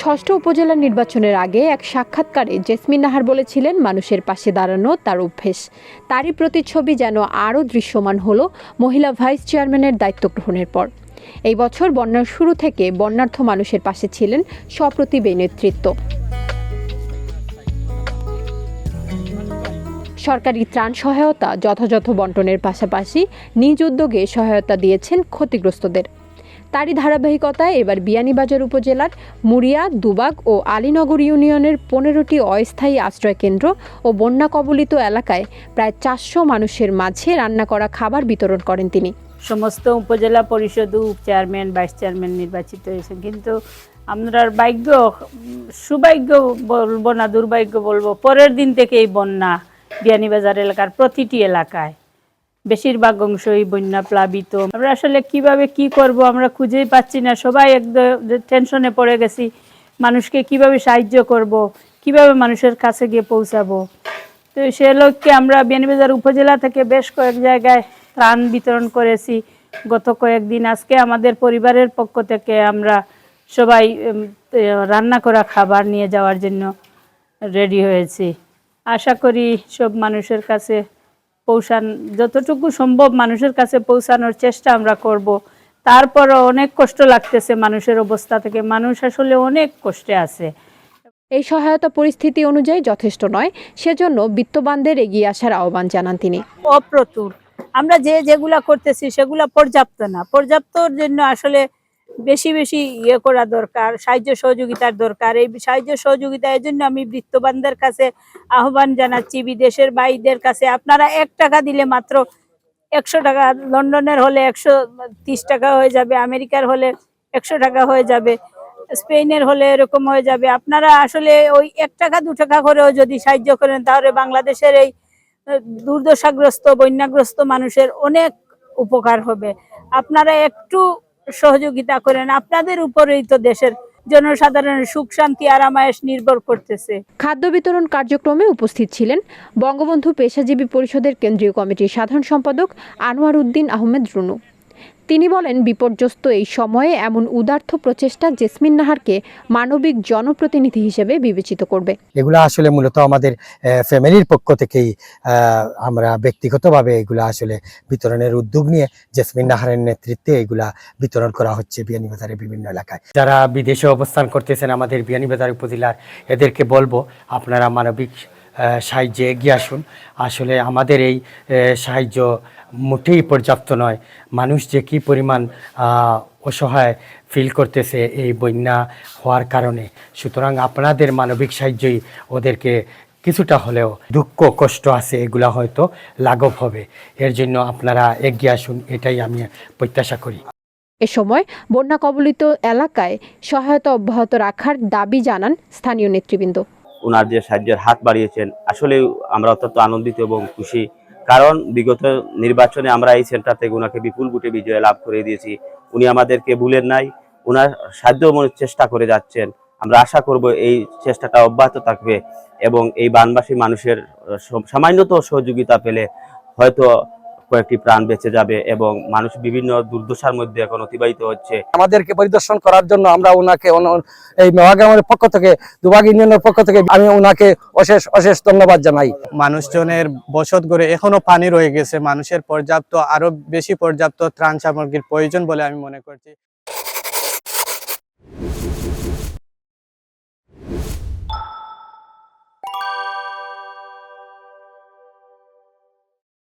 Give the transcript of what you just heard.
ষষ্ঠ উপজেলা নির্বাচনের আগে এক সাক্ষাৎকারে জেসমিন নাহার বলেছিলেন, মানুষের পাশে দাঁড়ানো তার অভ্যেস। তারই প্রতিচ্ছবি যেন আরও দৃশ্যমান হলো মহিলা ভাইস চেয়ারম্যানের দায়িত্ব গ্রহণের পর। এই বছর বন্যার শুরু থেকে বন্যার্থ মানুষের পাশে ছিলেন সপ্রতিভ এই নেতৃত্ব। সরকারি ত্রাণ সহায়তা যথাযথ বন্টনের পাশাপাশি নিজ উদ্যোগে সহায়তা দিয়েছেন ক্ষতিগ্রস্তদের। তারই ধারাবাহিকতায় এবার বিয়ানীবাজার উপজেলার মুড়িয়া, দুবাগ ও আলীনগর ইউনিয়নের পনেরোটি অস্থায়ী আশ্রয়কেন্দ্র ও বন্যা কবলিত এলাকায় প্রায় চারশো মানুষের মাঝে রান্না করা খাবার বিতরণ করেন তিনি। সমস্ত উপজেলা পরিষদ চেয়ারম্যান, ভাইস চেয়ারম্যান নির্বাচিত হয়েছেন। কিন্তু আমরা ভাগ্য সৌভাগ্য বলব না, দুর্ভাগ্য বলব, পরের দিন থেকে এই বন্যা বিয়ানীবাজার এলাকার প্রতিটি এলাকায়। বেশিরভাগ অংশই বন্যা প্লাবিত। আমরা আসলে কীভাবে কি করব আমরা খুঁজেই পাচ্ছি না। সবাই একদম টেনশনে পড়ে গেছি। মানুষকে কীভাবে সাহায্য করব? কীভাবে মানুষের কাছে গিয়ে পৌঁছাবো? তো সে লক্ষ্যে আমরা বিয়ানীবাজার উপজেলা থেকে বেশ কয়েক জায়গায় ত্রাণ বিতরণ করেছি। গত কয়েকদিন আজকে আমাদের পরিবারের পক্ষ থেকে আমরা সবাই রান্না করা খাবার নিয়ে যাওয়ার জন্য রেডি হয়েছি। আশা করি সব মানুষের কাছে পৌঁছান যতটুকু সম্ভব মানুষের কাছে পৌঁছানোর চেষ্টা আমরা করব। তারপরও অনেক কষ্ট লাগতেছে মানুষের অবস্থা থেকে মানুষ আসলে অনেক কষ্টে আছে। এই সহায়তা পরিস্থিতি অনুযায়ী যথেষ্ট নয় সেজন্য বিত্তবানদের এগিয়ে আসার আহ্বান জানান তিনি। অপ্রতুল। আমরা যে যেগুলা করতেছি সেগুলা পর্যাপ্ত না। পর্যাপ্তর জন্য আসলে বেশি বেশি ইয়ে করা দরকার, সাহায্য সহযোগিতার দরকার। এই সাহায্য সহযোগিতা এই জন্য আমি বৃত্তবানদের কাছে আহ্বান জানাচ্ছি, বিদেশের ভাইদের কাছে। আপনারা এক টাকা দিলে মাত্র একশো টাকা, লন্ডনের হলে একশো তিরিশ টাকা হয়ে যাবে, আমেরিকার হলে একশো টাকা হয়ে যাবে, স্পেনের হলে এরকম হয়ে যাবে। আপনারা আসলে ওই এক টাকা, দু টাকা করেও যদি সাহায্য করেন, তাহলে বাংলাদেশের এই দুর্দশাগ্রস্ত, বন্যাগ্রস্ত মানুষের অনেক উপকার হবে। আপনারা একটু সহযোগিতা করেন। আপনাদের উপরেই তো দেশের জনসাধারণের সুখ, শান্তি আরামায়েশ নির্ভর করতেছে। খাদ্য বিতরণ কার্যক্রমে উপস্থিত ছিলেন বঙ্গবন্ধু পেশাজীবী পরিষদের কেন্দ্রীয় কমিটির সাধারণ সম্পাদক আনোয়ার উদ্দিন আহমেদ রুনু। তিনি বলেন, বিপর্যস্ত এই সময়ে এমন উদার্থ প্রচেষ্টা জেসমিন নাহারকে মানবিক জনপ্রতিনিধি হিসেবে বিবেচিত করবে। এগুলো আসলে মূলত আমাদের ফ্যামিলির পক্ষ থেকেই আমরা ব্যক্তিগতভাবে এগুলো আসলে বিতরণের উদ্যোগ নিয়ে জেসমিন নাহারের নেতৃত্বে এগুলা বিতরণ করা হচ্ছে বিয়ানীবাজারের বিভিন্ন এলাকায়। যারা বিদেশে অবস্থান করতেছেন আমাদের বিয়ানীবাজার উপজেলার, এদেরকে বলব আপনারা মানবিক সাহায্যে এগিয়ে আসুন। আসলে আমাদের এই সাহায্য মোটেই পর্যাপ্ত নয়। মানুষ যে কী পরিমাণ অসহায় ফিল করতেছে এই বন্যা হওয়ার কারণে। সুতরাং আপনাদের মানবিক সাহায্যই ওদেরকে কিছুটা হলেও দুঃখ কষ্ট আছে এগুলা হয়তো লাঘব হবে। এর জন্য আপনারা এগিয়ে আসুন এটাই আমি প্রত্যাশা করি। এ সময় বন্যা কবলিত এলাকায় সহায়তা অব্যাহত রাখার দাবি জানান স্থানীয় নেতৃবৃন্দ। ওনার যে সাহায্যের হাত বাড়িয়েছেন আসলে আমরা অত্যন্ত আনন্দিত এবং খুশি কারণ বিগত নির্বাচনে আমরা এই সেন্টার থেকে ওনাকে বিপুল গুটে বিজয় লাভ করে দিয়েছি। উনি আমাদেরকে ভুলেন নাই। ওনার সাধ্য চেষ্টা করে যাচ্ছেন। আমরা আশা করব এই চেষ্টাটা অব্যাহত থাকবে এবং এই বানবাসী মানুষের সামান্যত সহযোগিতা পেলে হয়তো কয়েকটি প্রাণ বেঁচে যাবে এবং মানুষ বিভিন্ন দুর্দশার মধ্যে এখন অতিবাহিত হচ্ছে। আমাদেরকে পরিদর্শন করার জন্য আমরা ওনাকে এই মেওয়াগ্রামের পক্ষ থেকে দুবাগ ইউনিয়নের পক্ষ থেকে আমি ওনাকে অশেষ অশেষ ধন্যবাদ জানাই। মানুষজনের বসত করে এখনও পানি রয়ে গেছে। মানুষের পর্যাপ্ত আরও বেশি পর্যাপ্ত ত্রাণ সামগ্রীর প্রয়োজন বলে আমি মনে করছি।